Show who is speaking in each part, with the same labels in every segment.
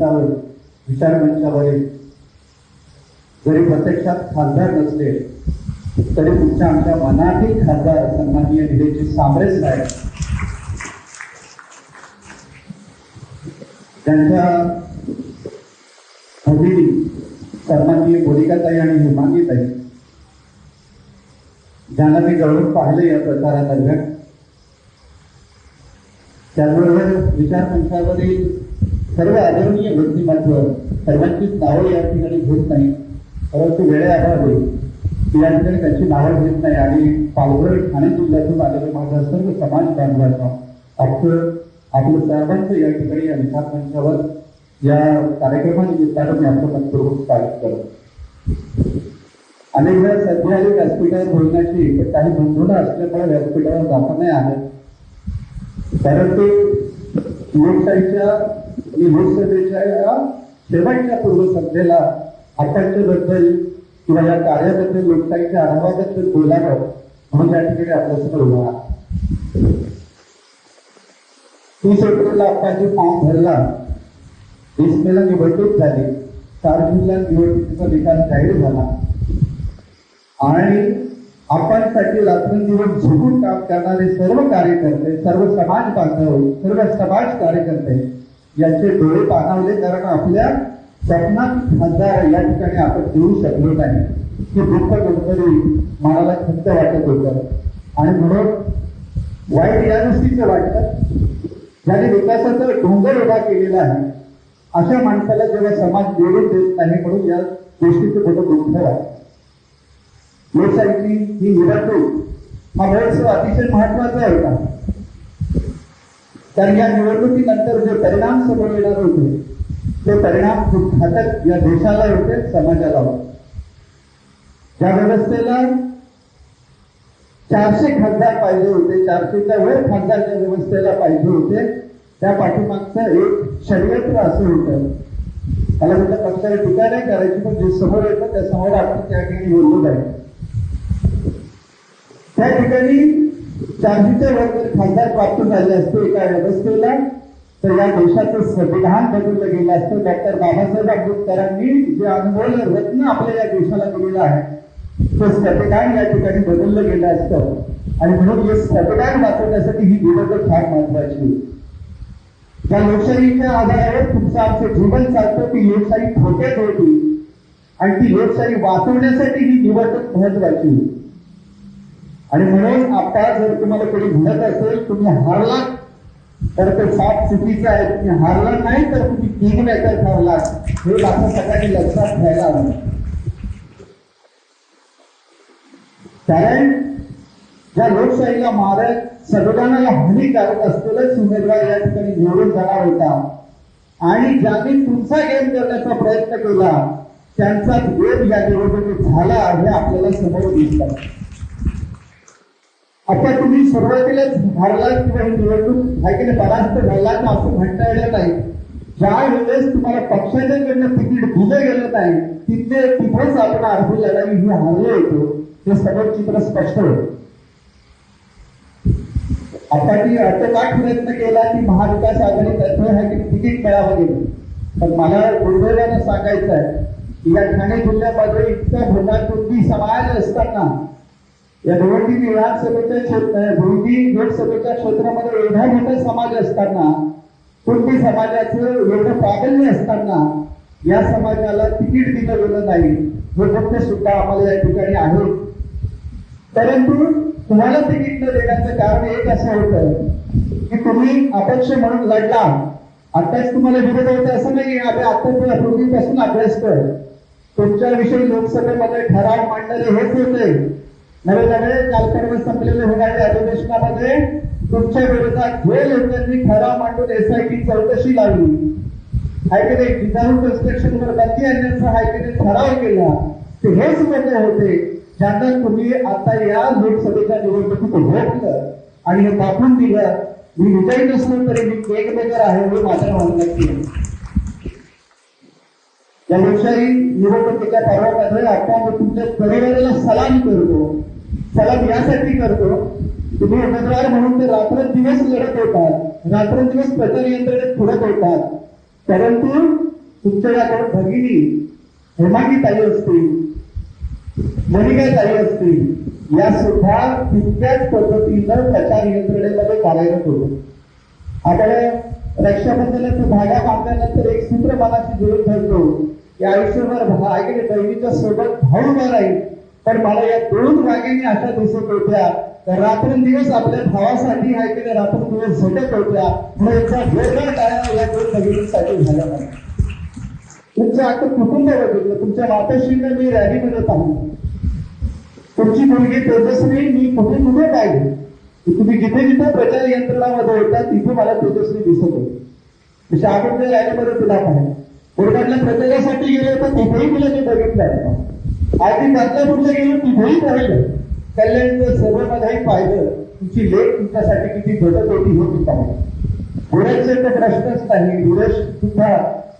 Speaker 1: त्यावर विचार मंचावरील जरी प्रत्यक्षात खासदार नसले तरी तुमच्या आमच्या मनातील खासदार सन्माननीय निधीची सांबरे साहेब त्यांच्या भगिनी सन्माननीय मोनिकाताई आणि हिमानीताई ज्यांना मी जवळून पाहिलं या प्रकारादरम्यान त्याचबरोबर विचार मंचावरील सर्व आदरणीय व्यक्तिमत्व सर्वांचीच नावं या ठिकाणी घेत नाही. परंतु वेळेअभावी मी या ठिकाणी त्यांची नावं घेत नाही आणि पालघर ठाणे जिल्ह्यातून आलेले माझ्या सर्व समाज बांधवांना आपलं आपलं सर्वांचं या ठिकाणी या विकास मंचावर या कार्यक्रमानिमित्तानं मी आपलं मनपूर्वक स्वागत करतो अनेक वेळा सध्या आली व्यासपीठावर बोलण्याची पण काही बंधूला असल्यामुळे व्यासपीठावर जाता नाही आहे परंतु लोकशाहीच्या आणि लोकसभेच्या या शेवटच्या पूर्वसंध्येला आकांक्षेबद्दल किंवा या कार्याबद्दल लोकशाहीच्या आढावाबद्दल बोलावं म्हणून या ठिकाणी आपल्यासमोर उभा आहे. तीस एप्रिलला आपण फॉर्म भरला. वीस मेला निवडणूक झाली. चार जूनला निवडणुकीचा निकाल जाहीर झाला. आणि आपणसाठी रात्रंदिवस झुकून काम करणारे सर्व कार्यकर्ते सर्व समाज बांधव सर्व समाज कार्यकर्ते यांचे डोळे पाणावले कारण आपल्या स्वप्नात खासदार या ठिकाणी आपण देऊ शकलो नाही. हे दुःख कुठतरी मनाला खंत वाटत होतं. आणि म्हणून वाईट या गोष्टीचं वाटतं. ज्याने विकासाचा डोंगर उभा केलेला आहे अशा माणसाला जेव्हा समाज निवडून देत नाही म्हणून या गोष्टीचं मोठं दुःख वाटतं लोकशाहीची ही निवडणूक हा महोत्सव अतिशय महत्त्वाचा होता. कारण या निवडणुकीनंतर जे परिणाम समोर येणार होते ते परिणाम खूप घातक या देशाला होते समाजाला होते. ज्या व्यवस्थेला चारशे खासदार पाहिजे होते चारशेच्या वर खासदार ज्या व्यवस्थेला पाहिजे होते त्या पाठीमागचं एक षडयंत्र असं होतं. मला म्हणजे पक्षाला टीका नाही करायची पण जे समोर येतं त्या समोर आपण त्या ठिकाणी बोललो पाहिजे. त्या ठिकाणी चारशेच्या वर खासदार प्राप्त झाले असते एका व्यवस्थेला तर या देशाचं संविधान बदललं गेलं असतं. डॉक्टर बाबासाहेब आंबेडकरांनी जे अनमोल रत्न आपल्या या देशाला दिलेलं आहे ते संविधान या ठिकाणी बदललं गेलं असतं. आणि म्हणून हे संविधान वाचवण्यासाठी ही निवडणूक फार महत्वाची होती लोकशाहीच्या आधारावर तुमचं आमचं जीवन चालतं ती लोकशाही धोक्यात होती आणि ती लोकशाही वाचवण्यासाठी ही निवडणूक महत्वाची होती आणि म्हणून आता जर तुम्हाला कोणी म्हणत असेल तुम्ही हारला तर ते साफ चुकीचं आहे तुम्ही हारला नाही तर तुम्ही किंग मेकर ठरला हे आता सगळ्यांनी लक्षात घ्यायला हवं. कारण ज्या लोकशाहीला मारक संविधानाला हानिकारक असलेलाच उमेदवार या ठिकाणी निवडून जाणार होता. आणि ज्यांनी तुमचा गेम करण्याचा प्रयत्न केला त्यांचाच गेम या निवडणुकीत झाला हे आपल्याला समोर दिसतात आता तुम्ही सुरुवातीलाच हारला किंवा ही निवडणूक आहे की नाही झाला तर असं म्हणता येणार नाही. ज्या वेळेस तुम्हाला पक्षाच्याकडनं तिकीट दिलं गेलं नाही तिथले तिथेच आपण अर्धी लढाई ही हरलो होतो. हे सगळं चित्र स्पष्ट होतं. आता ती काय प्रयत्न केला की महाविकास आघाडी तत्व आहे की तिकीट मिळावं गेलं पण मला दुर्दैवानं सांगायचं आहे की या ठाणे जिल्ह्यामध्ये इतका भोगातून समाज असताना या निवडणुकी विधानसभेच्या क्षेत्र भोवती सभेच्या क्षेत्रामध्ये एवढा मोठा समाज असताना कुणबी समाजाचं एवढं प्राबल्य असताना या समाजाला तिकीट दिलं गेलं नाही. हे फक्त सुद्धा आम्हाला या ठिकाणी आहे. परंतु तुम्हाला तिकीट न देण्याचं कारण एक असं होतं की तुम्ही अपक्ष म्हणून लढला. आताच तुम्हाला विरोध होतं असं नाही आम्ही आता पूर्वीपासून अभ्यास कर तुमच्याविषयी लोकसभेमध्ये ठराव मांडणारे हेच होते. नवे नवे कालपर्व संपलेले होणाऱ्या अधिवेशनामध्ये तुमच्या विरोधात जे लोकांनी ठराव मांडून एसआयटी चौकशी लावली. हायकेने विदाऊट कन्स्ट्रक्शनवर बंदी आणण्याचा हायकेने ठराव केला. ते हेच लोक होते ज्यांना तुम्ही आता या लोकसभेच्या निवडणुकीत भोगलं आणि हे दाखवून दिलं मी विजयी नसलो तरी मी केक मेकर आहे हे माझ्या म्हणण्यात या लोकशाही निवडणुकीच्या पर्वामध्ये आपण तुमच्या परिवाराला सलाम करतो. सलाम यासाठी करतो तुम्ही उमेदवार म्हणून ते रात्रंदिवस लढत होतात रात्रंदिवस प्रचार यंत्रणेत फिरत होतात. परंतु तुमच्या या भगिनी हेमागी ताई असतील मणिका ताई असतील या सुद्धा तितक्याच पद्धतीनं प्रचार यंत्रणेमध्ये कार्यरत होतो. आपण रक्षाबंधनाचा धागा बांधल्यानंतर एक सूत्र मनाशी जोडून धरतो की आयुष्यभर भा- ऐकले बहिणीच्या सोबत भाऊ उभा राहील पण मला या दोन वाघिणी आता दिसत होत्या तर रात्रंदिवस आपल्या भावासाठी ऐकले रात्रंदिवस झटत होत्या म्हणून याचा वेगळा टाळ्या या दोन भगिनींसाठी झाल्या पाहिजे तुमचं आता कुटुंब बघितलं तुमच्या माताश्रींना मी रॅलीमध्ये पाहिलं तुमची मुलगी तेजस्वी मी कुठे कुठे पाहिली तुम्ही जिथे जिथे प्रचार यंत्रणामध्ये होता तिथे मला तेजस्वी दिसत होती तसे आपण त्या रॅलीमध्ये तुला पाहिजे कोर्टातल्या प्रचारासाठी गेले तर तिथेही तुला मी बघितलं आधी बदलापूरला गेलो तिथेही पाहिलं कल्याणच्या सभेमध्येही पाहिलं तुमची लेख तुमच्यासाठी किती घटत होती हे मी धुळ्याचे तर प्रश्नच नाही. धुळेश सुद्धा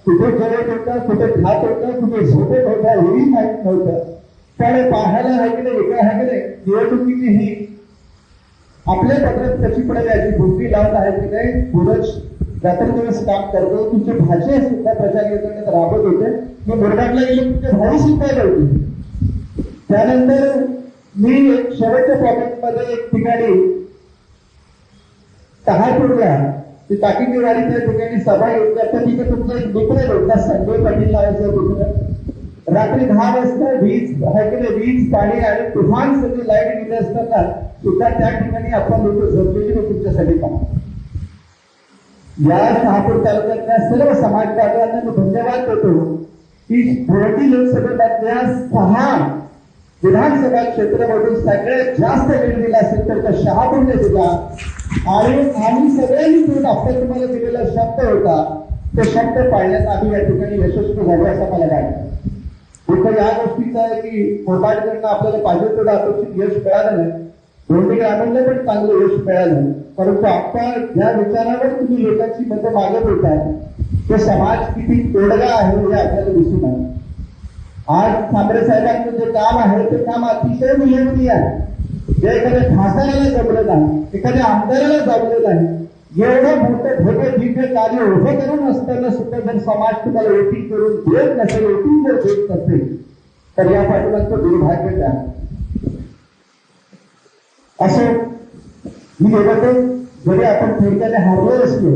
Speaker 1: कुठे जेवत होता कुठे खात होता कुठे झोपत होता हेही माहीत नव्हतं. त्याने पाहायला आहे एका आहे की नाही निवडणुकीची ही आपल्या पत्रात कशी पडेल याची भूमी लावत आहे की नाही धुळच रात्रंदिवस काम करतो. तुमचे भाषे सुद्धा प्रचार यंत्रणेत राबत होते. मी मुरबाडला गेलो तुमचे भाऊ सुद्धा होते. त्यानंतर मी एक शेवटच्या पॉकेटमध्ये एक ठिकाणी सहापूरला ते टाकीवाडी त्या ठिकाणी सभा येऊन करता तिथे तुमचा एक मित्र होता संजय पाटील नावाचा मित्र. रात्री दहा वाजता वीज हायकडे वीज पाणी आणि तुफान सगळी लाइट गेले असताना सुद्धा त्या ठिकाणी आपण लोक झोपलेली मी तुमच्यासाठी पाहतो. या शहापूर तालुक्यातल्या सर्व समाजबांधवांना मी धन्यवाद देतो. की धुळटी लोकसभेतल्या सहा विधानसभा क्षेत्रामधून सगळ्यात जास्त वेळ दिला असेल तर त्या शहापूरने दिला आणि आम्ही सगळ्यांनी मिळून आपल्या तुम्हाला दिलेला शब्द होता तो शब्द पाळण्यात आम्ही या ठिकाणी यशस्वी झालो असं मला वाटतं. इथं या गोष्टीचं आहे की मोबाईलकडनं आपल्याला पाहिजे तेवढं अपेक्षित यश मिळालं नाही. दोन्ही ग्रामीणला पण चांगलं यश मिळालं परंतु आपण ज्या विचारावर तुम्ही लोकांची मतं मागत होता. ते समाज किती तोडगा आहे हे आपल्याला दिसून आलं. आज ठाकरे साहेबांचं जे काम आहे ते काम अतिशय उल्लेखनीय आहे. जे एखाद्या खासदाराला जमलं नाही एखाद्या आमदाराला जमलं नाही एवढं मोठं भव्य दिव्य कार्य उभं करून असताना सुद्धा जर समाज तुम्हाला वोटिंग करून देत नसेल वोटिंग जर देत नसेल तर या पाठीमागचं दुर्भाग्यच आहे. असं मी म्हणतो जरी आपण थोडक्याने हरलो असलो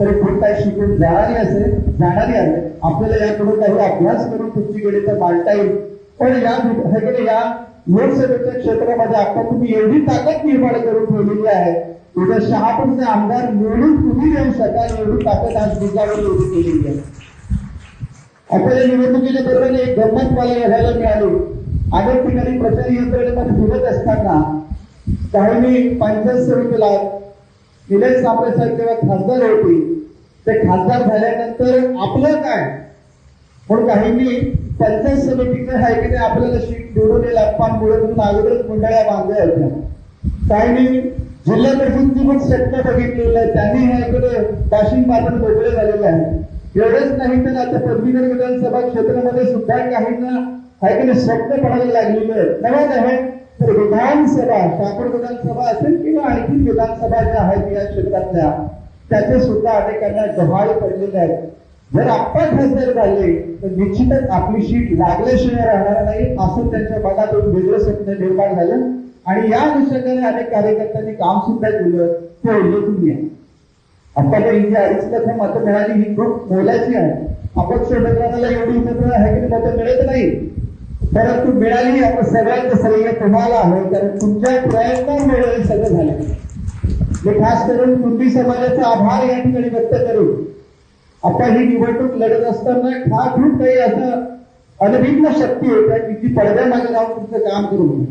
Speaker 1: तरी खूप काही शिकून जाणारी असेल जाणारी आहे. आपल्याला याकडून काही अभ्यास करून तुमची गणित मांडता येईल. पण या सगळे या लोकसभेच्या क्षेत्रामध्ये आपण तुम्ही एवढी ताकद निर्माण करून ठेवलेली आहे. उद्या शहापूरचे आमदार निवडून तुम्ही देऊ शकाल एवढी ताकद आज दुजावर एवढी केलेली आहे. आपल्याला निवडणुकीच्या दरम्यान एक गंमत मला बघायला मिळाली. अनेक ठिकाणी प्रचार यंत्रणेमध्ये फिरत असताना काहींनी पंचायत समितीला निलेश सापळे साहेब तेव्हा खासदार होते ते खासदार झाल्यानंतर आपलं काय? पण काहींनी पंचायत समितीचं आहे की नाही आपल्याला शीट निवडून येईल म्हणून अगोदरच मंडळ्या बांधल्या होत्या. काहींनी जिल्हा परिषदची पण सत्ता बघितलेली आहे. त्यांनी हे इकडे वाशिंग पाठण मोकळे झालेले आहे एवढंच नाही तर आता पदवीधर विधानसभा क्षेत्रामध्ये सुद्धा काहींना आहे की नाही सत्य पडायला लागलेलं आहे. नव्हे आहे तर विधानसभा शापूर विधानसभा असेल किंवा आणखी विधानसभा ज्या आहेत या क्षेत्रातल्या त्याचे सुद्धा अनेकांना डोहाळे पडलेले आहेत. जर आपण खासदार झाले तर निश्चितच आपली शीट लागल्याशिवाय राहणार नाही असं त्यांच्या मनात एक वेगळं स्वप्न निर्माण झालं. आणि या अनुषंगाने अनेक कार्यकर्त्यांनी काम सुद्धा केलं ते उल्लेखनीय आहे. आपल्याला इंडिया अडीच लाख मतं मिळाली ही खूप मोलाची आहे. अपक्ष उमेदवाराला एवढी उमेदवार आहे की मतं मिळत नाही. परंतु मिळाली आपण सगळ्यांचं श्रेय तुम्हाला आहे कारण तुमच्या प्रयत्नामुळे हे सगळं झालं. मी खास करून कुंभी समाजाचा आभार या ठिकाणी व्यक्त करू. आपण ही निवडणूक लढत असताना हा खूप काही असं अनभिज्ञ शक्ती होत्या की जी पडद्यामागे जाऊन तुमचं काम करू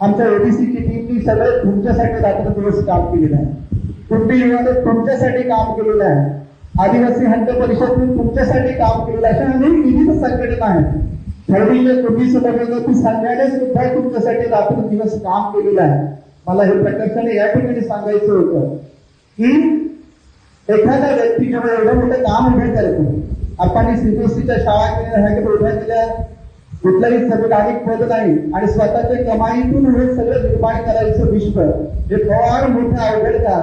Speaker 1: आमच्या ओबीसीची टीमनी सगळं तुमच्यासाठी रात्र दिवस काम केलेलं आहे. कुंभी विभागात तुमच्यासाठी काम केलेलं आहे. आदिवासी हंत परिषद तुमच्यासाठी काम केलेलं आहे. अशा अनेक विविध संघटना आहेत ठरविले कुंभी समाजाची सांगायला सुद्धा तुमच्यासाठी रात्र दिवस काम केलेलं आहे. मला हे प्रकर्षाने या ठिकाणी सांगायचं होतं की एखाद्या व्यक्ती जेव्हा एवढं मोठं काम उभे करतो आपण सीबीएसईच्या शाळा केल्या ह्या उभ्या केल्या कुठलाही संविधानिक पद नाही आणि स्वतःच्या कमाईतून हे सगळं निर्माण करायचं विश्व हे फार मोठं अवघड का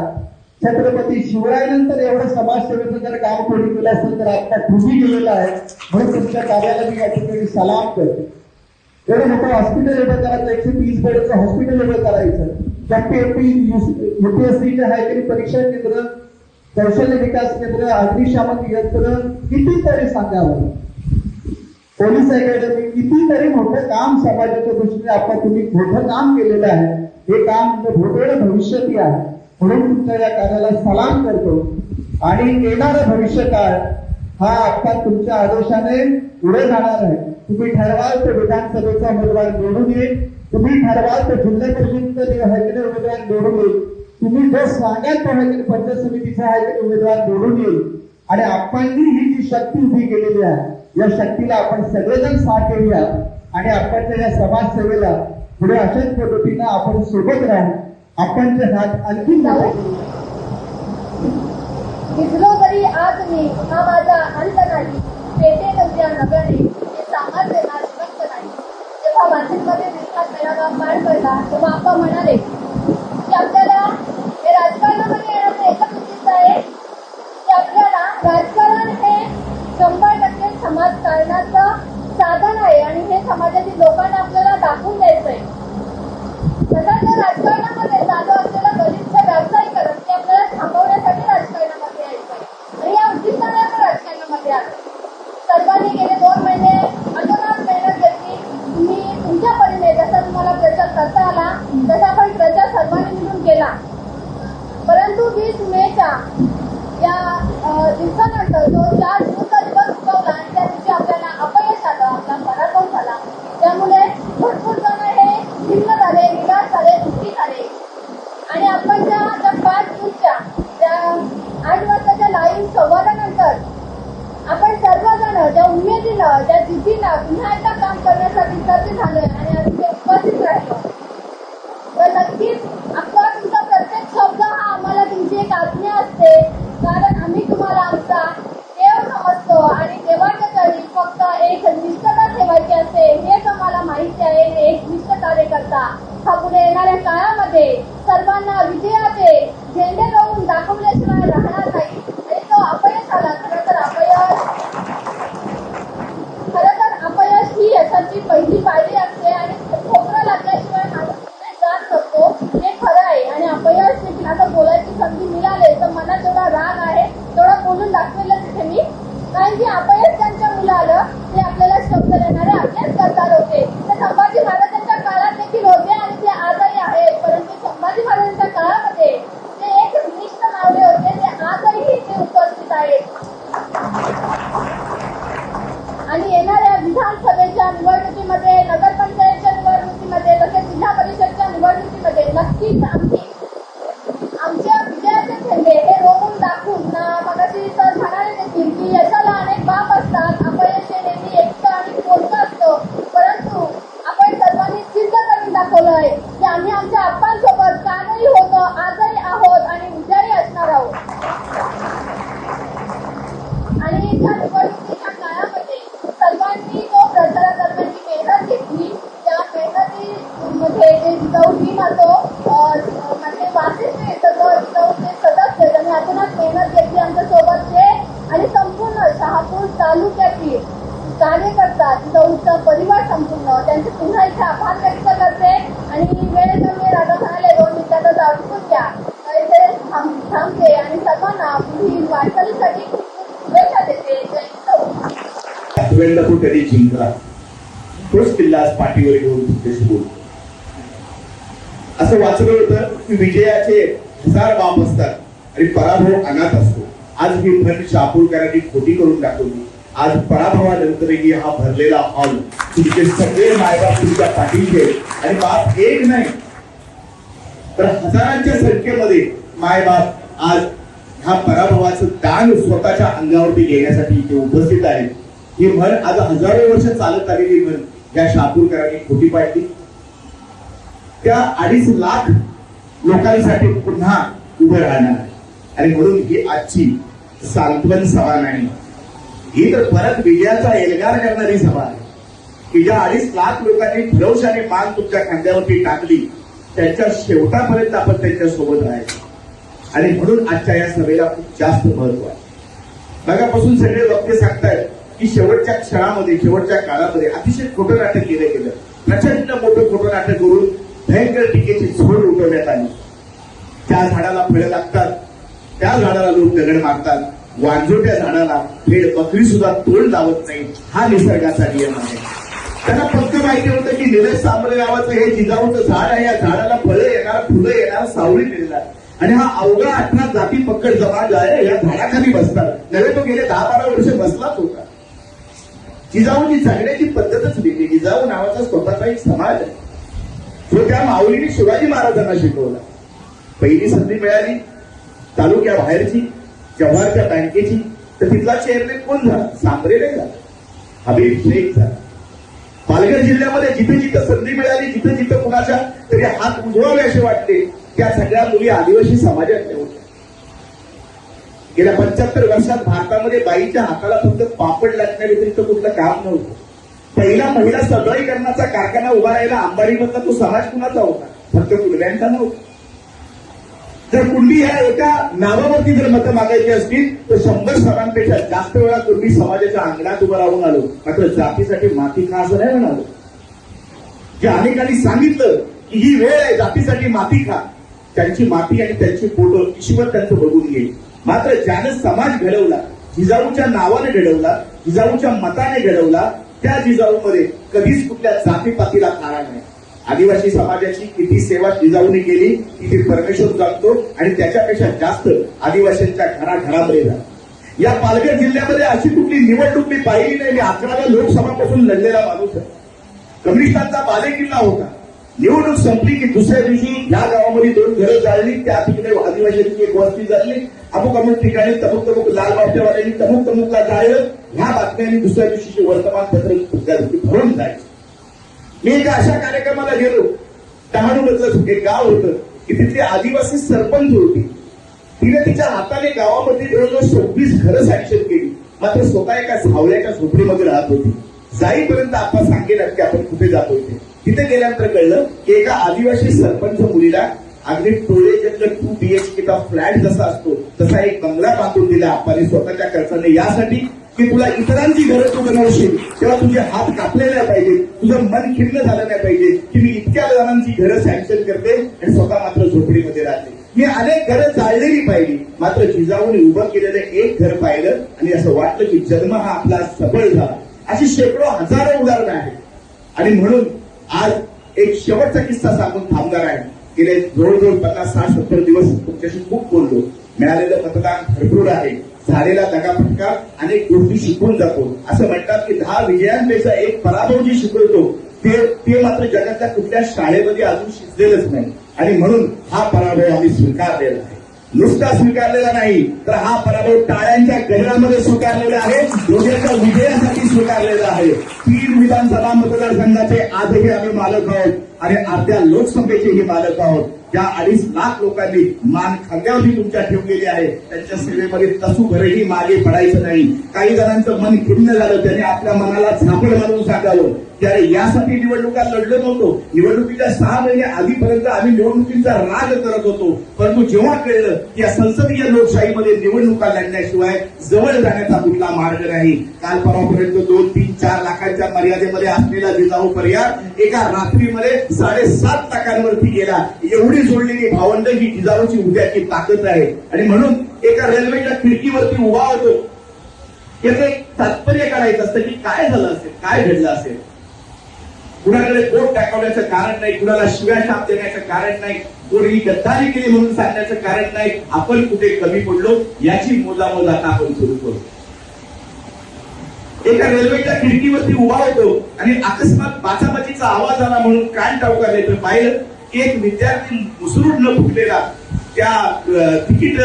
Speaker 1: छत्रपती शिवरायानंतर एवढं समाजसेवेचं जर काम कोणी केलं असेल तर आता तुम्ही केलेलं आहे. म्हणून तुमच्या कार्याला मी या ठिकाणी सलाम करतो. एवढं मोठं हॉस्पिटल एवढं करायचं एकशे तीस बेडचं हॉस्पिटल एवढं करायचं. एमपीएमपी युपीएससी हाय तरी परीक्षा केंद्र कौशल्य विकास केंद्र अग्निशामक यंत्र कितीतरी सांगावं. पोलीस अकॅडमी कितीतरी मोठं काम समाजाच्या दृष्टीने आपण तुम्ही मोठं काम केलेलं आहे. हे काम म्हणजे भोगवेळ भविष्यातही आहे. म्हणून तुमच्या या कार्याला सलाम करतो आणि येणारं भविष्य काळ हा आता तुमच्या आदेशाने पुढे जाणार आहे. तुम्ही ठरवाल तर विधानसभेचा उमेदवार निवडून येईल. तुम्ही ठरवाल तर जिल्हा परिषदेचा आहे उमेदवार निवडून येईल. तुम्ही जो सांगाल तो आहे पंचायत समितीचा आहे उमेदवार निवडून येईल. आणि आपणही ही जी शक्ती उभी केलेली आहे या शक्तीला आपण सगळेजण साथ देऊया. आणि आपणच्या या समाजसेवेला पुढे अशाच पद्धतीनं आपण सोबत राहू. आपण जे हात आणखी मोठे करू.
Speaker 2: तरी आज मी हा माझा अंत नाही. पेटे नव्या नव्याने. हे सांगत देणार विभक्त नाही. जेव्हा वाशिममध्ये विश्वास मेळावा पार पडला तेव्हा आप्पा म्हणाले की आपल्याला हे राजकारणामध्ये येण्याचं एकच उद्दिष्ट आहे? की आपल्याला राजकारण हे शंभर टक्के समाजकारणाचं साधन आहे आणि हे समाजातील लोकांना आपल्याला दाखवून द्यायचं आहे तसंच या राजकारणामध्ये चालू असलेलं गलिच्छ व्यावसायिकरण ते आपल्याला थांबवण्यासाठी राजकारणामध्ये यायचंय आणि या उद्दिष्टाने आपण राजकारणामध्ये आलो सर्वांनी गेले दोन महिने अतोनात मेहनत घेतली तुम्ही तुमच्या परीने जसा तुम्हाला प्रचार करता आला तसा पण प्रचार सर्वांनी मिळून केला परंतु वीस मेच्या या अ, दिवसानंतर जो चार जूनचा दिवस उगवला आणि त्या दिवशी आपल्याला अपयश आलं आपला पराभव झाला त्यामुळे भरपूर जण हे खिन्न झाले निराश झाले दुःखी झाले आणि आपण त्या त्या पाच जूनच्या त्या आठ वाजताच्या लाईव्ह संवादानंतर आपण सर्वजण ज्या उमेदीनं ज्या जिद्दीनं पुन्हा एकदा काम करण्यासाठी सज्ज झालोय आणि आज इथे उपस्थित राहिलो तर नक्कीच अक्का तुमचा प्रत्येक शब्द हा आम्हाला तुमची एक आज्ञा असते कारण आम्ही तुम्हाला आमचा देव समजतो आणि देवाच्या चरणी फक्त एक निष्ठता ठेवायची असते हेच आम्हाला माहिती आहे एक निष्ठ कार्यकर्ता हा पुढे येणाऱ्या काळामध्ये सर्वांना विजयाचे झेंडे लावून दाखवल्याशिवाय राहणार नाही आणि तो अपयश आला खरं तर अपयश खरं तर अपयश ही यशाची पहिली पायरी असते आणि ठोकरा लागल्याशिवाय माणूस पुढे जात नसतो हे खरं आहे आणि अपयश देखील आता बोलायची संधी मिळाली तर मनात जेवढा राग आहे तेवढा बोलून दाखवेलच तिथे मी कारण की अपयश आलं ते आपल्याला शब्द देणारे अभ्यास करतात होते ते संभाजी महाराजांच्या काळात देखील होते आणि ते आजही आहेत परंतु संभाजी महाराजांच्या काळामध्ये ते एक निष्ठ मावले होते ते आजही ते उपस्थित आहेत आणि येणाऱ्या विधानसभेच्या निवडणुकीमध्ये नगरपंचायतच्या निवडणुकीमध्ये तसेच जिल्हा परिषदच्या निवडणुकीमध्ये नक्कीच आमची आमच्या विजयाचे झेंडे हे रोवून दाखवून ना मगाशी तर म्हणाले देखील की यशाला अनेक बाब असतात अपयश हे नेहमी एकटं आणि कोणतं असतं परंतु आपण सर्वांनी सिद्ध करून दाखवलं आहे की आम्ही आमच्या आप्पांसोबत कालही होतो आजही आहोत आणि उद्याही असणार आहोत आणि त्या निवडणुकीच्या काळामध्ये सर्वांनी जो प्रचारादरम्यान जी मेहनत घेतली त्या मेहनतीमध्ये जे जिजाऊ टीम असो अं, म्हणजे वासिष्ठ सगळं जिजाऊचे सदस्य ज्यांनी अतोनात मेहनत घेतली आमच्यासोबतचे आणि संपूर्ण शहापूर तालुक्यातील कार्यकर्ता जिजाऊचा परिवार संपूर्ण त्यांचे पुन्हा इथे आभार व्यक्त करते आणि वेळ कमी राजा म्हणाले दोन मिनिटातच आटपून द्या तर इथे थांब थांबते आणि सर्वांना पुढील वाटचालीसाठी खूप खूप शुभेच्छा देते जय जिजाऊ
Speaker 3: वेळेला तो कधी जिंकला. तोच किल्ला आज पाठीवर घेऊन तुमच्याशी बोलतो असं वाचलं होतं की विजयाचे हजार बाप असतात आणि पराभव अनाथ असतो. आज ही भर शापूरकरांनी खोटी करून दाखवली. आज पराभवानंतरही हा भरलेला हॉल तुमचे सगळे मायबाप तुमच्या पाठीचे आणि बाप एक नाही तर हजारांच्या संख्येमध्ये मायबाप आज ह्या पराभवाचं दान स्वतःच्या अंगावरती घेण्यासाठी इथे उपस्थित आहेत. ही म्हण आज हजारो वर्ष चालत आलेली म्हण या शापूरकरांनी खोटी पाडली त्या अडीच लाख लोकांसाठी पुन्हा उभं राहणार आणि म्हणून ही आजची सांत्वन सभा नाही. ही तर परत विजयाचा एल्गार करणारी सभा आहे. की ज्या अडीच लाख लोकांनी भरवशाने मान तुमच्या खांद्यावरती टाकली त्यांच्या शेवटापर्यंत आपण त्यांच्यासोबत राहायचं. आणि म्हणून आजच्या या सभेला खूप जास्त महत्त्व आहे. मगापासून सगळे वक्ते सांगतायत की शेवटच्या क्षणामध्ये शेवटच्या काळामध्ये अतिशय खोटं नाटक केलं गेलं. प्रचंड मोठं खोटं नाटक करून भयंकर टीकेची झोड उठवण्यात आली. त्या झाडाला फळं लागतात त्या झाडाला लोक दगड मारतात वांजोट्या झाडाला फेड बकरी सुद्धा तोंड लावत नाही. हा निसर्गाचा नियम आहे. त्यांना फक्त माहिती होतं की निलेश सांबरे नावाचं हे जिजाऊचं झाड आहे. या झाडाला फळं येणार फुलं येणार सावळी मिळणार. आणि हा अवघा अठरा जाती पक्कड जमा आहे या झाडाखाली बसतात. नव्हे तो गेले दहा बारा वर्ष बसलाच होता. जिजाऊची जगण्याची पद्धतच वेगळी. जिजाऊ नावाचा स्वतःचा एक समाज आहे. जो त्या माऊलीने शिवाजी महाराजांना शिकवला. पहिली संधी मिळाली तालुक्याबाहेरची जव्हारच्या बँकेची. तर तिथला चेअरमॅन कोण झाला? सांबरे झाला. हबीब शेख झाला. पालघर जिल्ह्यामध्ये जिथे जिथं संधी मिळाली जिथं जिथं कुणाच्या तरी हात उजवावे असे वाटले त्या सगळ्या मुली आदिवासी समाजातल्या होत्या. गेल्या पंच्याहत्तर वर्षात भारतामध्ये बाईच्या हाताला फक्त पापड लाटण्या व्यतिरिक्त कुठलं काम नव्हतं. पहिला महिला सबळीकरणाचा कारखाना उभा राहिला अंबारीमधला तो समाज कुणाचा होता? फक्त कुडव्यांचा नव्हता. जर कुंडी ह्या एका नावावरती जर मतं मागायची असतील तर शंभर सभांपेक्षा जास्त वेळा कुंडी समाजाच्या अंगणात उभं राहून आलो. मात्र जातीसाठी माती खा असं नाही म्हणालो. जे अनेकांनी सांगितलं की ही वेळ आहे जातीसाठी माती खा. त्यांची माती आणि त्यांची पोटं ईश्वर त्यांचं बघून घेईल. मात्र ज्यानं समाज घडवला जिजाऊच्या नावाने घडवला जिजाऊच्या मताने घडवला त्या जिजाऊमध्ये कधीच कुठल्या जातीपातीला कारण नाही. आदिवासी समाजाची किती सेवा जिजाऊने केली किती परमेश्वर जाणतो आणि त्याच्यापेक्षा जास्त आदिवासींच्या घराघरामध्ये झाला या पालघर जिल्ह्यामध्ये अशी कुठली निवडणूक मी पाहिली नाही. मी अकराव्या लोकसभापासून लढलेला माणूस आहे. कम्युनिस्टांचा बालेकिल्ला होता. निवडणूक संपली की दुसऱ्या दिवशी या गावामध्ये दोन घरं जाळली त्या तिकडे आदिवासी एक वस्ती जाळली अमुक अमुक ठिकाणी तमुक तमुक लाल बापट्यावाल्यांनी तमुक तमुकला जाळलं. ह्या बातम्यांनी दुसऱ्या दिवशीची वर्तमानपत्र भरून जायचं मी एका अशा कार्यक्रमाला गेलो. डहाणूमधलं एक गाव होतं. की तिथली आदिवासी सरपंच होती. तिने तिच्या हाताने गावामध्ये जवळजवळ सव्वीस घरं सँक्शन केली. मात्र स्वतः एका सावल्याच्या झोपडीमध्ये राहत होती. जाईपर्यंत आपण सांगेल की आपण कुठे जातो होते? तिथे गेल्यानंतर कळलं की एका आदिवासी सरपंच मुलीला अगदी टोळे जंगल टू बीएचकेचा फ्लॅट जसा असतो तसा एक बंगला बांधून दिला आपण स्वतःच्या खर्चाने. यासाठी की तुला इतरांची घरं तू बनवशील तेव्हा तुझे हात कापले नाही पाहिजे तुझं मन खिन्न झालं नाही पाहिजे की मी इतक्या जणांची घरं सँक्शन करते आणि स्वतः मात्र झोपडीमध्ये राहते. मी अनेक घरं चाललेली पाहिली मात्र जिजाऊने उभं केलेलं एक घर पाहिलं आणि असं वाटलं की जन्म हा आपला सफळ झाला. अशी शेकडो हजारो उदाहरणं आहेत. आणि म्हणून आज एक शेवटचा किस्सा सांगून थांबणार आहे. गेले जवळजवळ पन्नास साठ सत्तर दिवस तुमच्याशी खूप बोललो. मिळालेलं मतदान भरपूर आहे. झालेला दगाफटका अनेक गोष्टी शिकून जातो. असं म्हणतात की दहा विजयांपेक्षा एक पराभव जी शिकवतो ते ते मात्र जगातल्या कुठल्या शाळेमध्ये अजून शिजलेलंच नाही. आणि म्हणून हा पराभव आम्ही स्वीकारलेला आहे. नुसता स्वीकारलेला नाही. तर हा पराभव टाळ्यांच्या गजरामध्ये स्वीकारलेला आहे. उद्याच्या विजयासाठी स्वीकारलेला आहे. तीन विधानसभा मतदारसंघाचे आजही आम्ही मालक आहोत. आणि अर्ध्या लोकसभेचेही मालक आहोत. ज्या अडीच लाख लोकांनी मान खांद्यावरती तुमच्या ठेवलेली आहे त्यांच्या सेवेमध्ये तसूभरही मागे पडायचं नाही. काही जणांचं मन खिन्न झालं त्याने आपल्या मनाला झापड मारून सांगावं. त्याने यासाठी निवडणुका लढलो नव्हतो. निवडणुकीच्या सहा महिने आधीपर्यंत आम्ही निवडणुकीचा राग करत होतो. परंतु जेव्हा कळलं की या संसदीय लोकशाहीमध्ये निवडणुका लढण्याशिवाय जवळ जाण्याचा कुठला मार्ग नाही. काल परवापर्यंत दोन तीन चार लाखांच्या मर्यादेमध्ये असलेला जिजाऊ पर्याय एका रात्रीमध्ये साडेसात लाखांवरती गेला. एवढी जोडलेली भावंड ही जिजाऊची उद्याची ताकद आहे. आणि म्हणून एका रेल्वेच्या खिडकीवरती उभा होतो. याचं एक तात्पर्य काढायचं असतं की काय झालं असेल काय घडलं असेल? कुणाकडे बोट टाकवण्याचं कारण नाही कुणाला शिव्या शाप देण्याचं कारण नाही कोणी गद्दारी केली म्हणून सांगण्याचं कारण नाही आपण कुठे कमी पडलो याची मोजामोज आता आपण सुरू करू. एका रेल्वेच्या खिडकीवरती उभा होतो आणि अकस्मात बाचाबाचीचा आवाज आला म्हणून कान टावकारले तर पाहिलं? एक विद्यार्थी मुसरूड न फुटलेला त्या तिकीट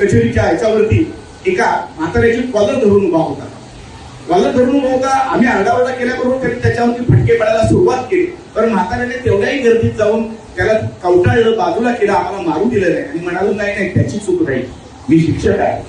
Speaker 3: कचेरीच्या ह्याच्यावरती एका म्हाताऱ्याची कॉलर धरून उभा होता. कॉलर धरून उभा होता. आम्ही आरडाओरडा केल्याबरोबर त्यांनी त्याच्यावरती फटके पडायला सुरुवात केली. पण म्हाताऱ्याने तेवढ्याही गर्दीत जाऊन त्याला कवटाळलं बाजूला केलं आम्हाला मारू दिलं नाही. आणि म्हणालो नाही नाही त्याची चूक नाही. मी शिक्षक आहे.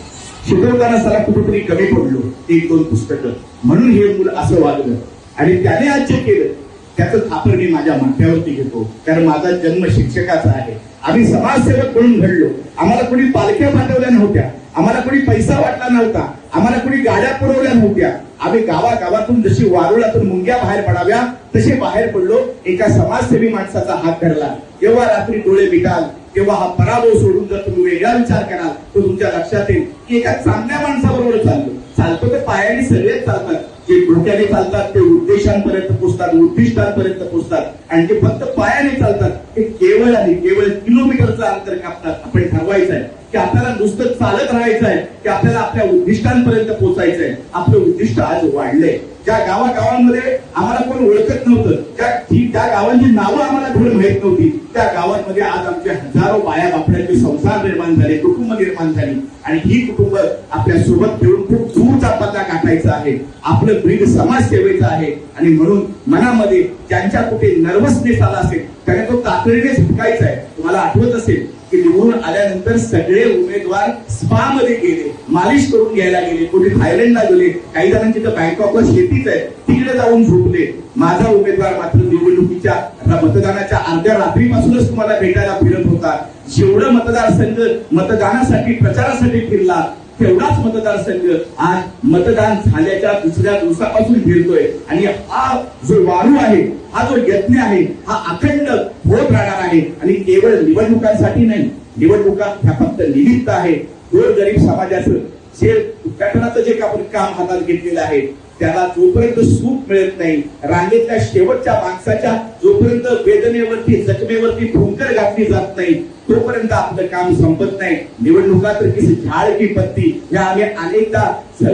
Speaker 3: शिकवताना त्याला कुठेतरी कमी पडलो. एक दोन पुस्तकं. म्हणून हे मुलं असं वागलं. आणि त्याने आज जे केलं त्याचं थापर मी माझ्या माथ्यावरती घेतो. कारण माझा जन्म शिक्षकाचा आहे. आम्ही समाजसेवक म्हणून घडलो. आम्हाला कोणी पालख्या पाठवल्या नव्हत्या. आम्हाला कोणी पैसा वाटला नव्हता. आम्हाला कोणी गाड्या पुरवल्या नव्हत्या. आम्ही गावागावातून जशी वारुळातून मुंग्या बाहेर पडाव्या तसे बाहेर पडलो. एका समाजसेवी माणसाचा हात धरला. जेव्हा रात्री डोळे मिटाल तेव्हा हा पराभव सोडून जर तुम्ही वेगळा विचार कराल तर तुमच्या लक्षात येईल की एका चांगल्या माणसाबरोबर चाललो. चालतो ते पायाने सगळेच चालतात. जे डोक्याने चालतात ते उद्देशांपर्यंत पोचतात उद्दिष्टांपर्यंत पोचतात. आणि जे फक्त पायाने चालतात ते केवळ आणि केवळ किलोमीटरचं अंतर कापतात. आपण ठरवायचं आहे की आपल्याला नुसतं चालत राहायचं आहे की आपल्याला आपल्या उद्दिष्टांपर्यंत पोहोचायचं आहे. आपलं उद्दिष्ट आज वाढलंय. ज्या गावागावांमध्ये आम्हाला कोण ओळखत नव्हतं त्या त्या गावांची नावं आम्हाला थोडं माहीत नव्हती त्या गावांमध्ये आज आमचे हजारो बाया बापड्यांचे संसार निर्माण झाले कुटुंब निर्माण झाली. आणि ही कुटुंब आपल्यासोबत घेऊन खूप दूरचा पत्ता गाठायचा आहे आपलं ब्रीड समाजसेवेचं आहे. आणि म्हणून मनामध्ये ज्यांच्या कुठे नर्वसनेस आला असेल त्याने तो तातडीने सुटकायचा आहे. तुम्हाला आठवत असेल की निवडून आल्यानंतर सगळे उमेदवार स्पा मध्ये गेले मालिश करून घ्यायला गेले कुठे थायलंडला गेले काही जणांची तर बँकॉकवर शेतीच आहे तिकडे जाऊन झोपले. माझा उमेदवार मात्र निवडणुकीच्या मतदानाच्या अर्ध्या रात्रीपासूनच तुम्हाला भेटायला फिरत होता. जेवढं मतदारसंघ मतदानासाठी प्रचारासाठी फिरला तेवढाच मतदारसंघ आज मतदान झाल्याच्या दुसऱ्या दिवसापासून फिरतोय आणि हा जो वारू आहे हा जो यत्न आहे हा अखंड होत राहणार आहे. आणि केवळ निवडणुकांसाठी नाही निवडणुका ह्या फक्त निमित्त आहे. गोरगरीब समाजाचं जे उद्घाटनाचं जे आपण काम हातात घेतलेलं आहे त्याला जोपर्यंत सुख मिळत नाही रांगेतल्या शेवटच्या माणसाच्या जोपर्यंत वेदनेवरती जखमेवरती फुंकर घातली जात नाही तोपर्यंत आपलं काम संपत नाही. निवडणुका तर किसी झाड की पत्ती. या आम्ही अनेकदा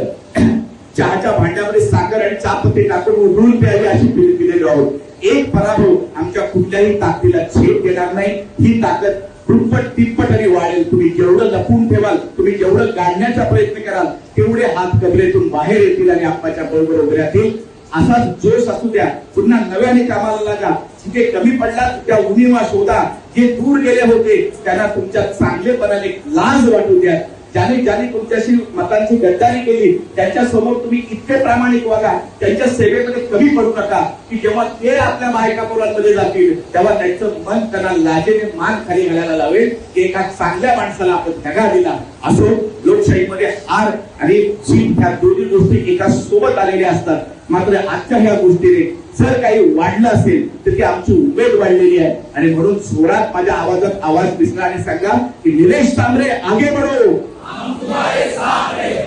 Speaker 3: चहाच्या भांड्यामध्ये साखर आणि चहापत्ती टाकून उघडून प्यावी अशी दिलेलो आहोत. एक पराभव आमच्या कुठल्याही ताकदीला छेद देणार नाही. ही ताकद दुप्पट तिप्पट आणि वाढेल. तुम्ही जेवढं लपून ठेवाल तुम्ही जेवढं गाडण्याचा प्रयत्न कराल तेवढे हात कबरेतून बाहेर येतील आणि आप्पाच्या बरोबर उभे राहतील. असाच जोश असू द्या. पुन्हा नव्याने कामाला लागा. जिथे कमी पडला त्या उणीवा शोधा. जे दूर गेले होते त्यांना तुमच्या चांगलेपणाने लाज वाटू द्या. ज्याने ज्याने तुमच्याशी मतांची गद्दारी केली त्यांच्यासमोर तुम्ही इतके प्रामाणिक वागा त्यांच्या सेवेमध्ये कमी पडू नका की जेव्हा ते आपल्या बायकापुरांमध्ये जातील तेव्हा त्यांचं मन त्यांना लाजेने मान खाली घालायला लावेल की एका चांगल्या माणसाला आपण धगा दिला. असो लोकशाहीमध्ये हार आणि जीत ह्या दोन्ही गोष्टी एका सोबत आलेल्या असतात. मात्र आजच्या ह्या गोष्टीने जर काही वाढलं असेल तर ती आमची उमेद वाढलेली आहे. आणि म्हणून जोरात माझ्या आवाजात आवाज दिसला आणि सांगा की निलेश तांबरे आगे बढो. Am cu mai.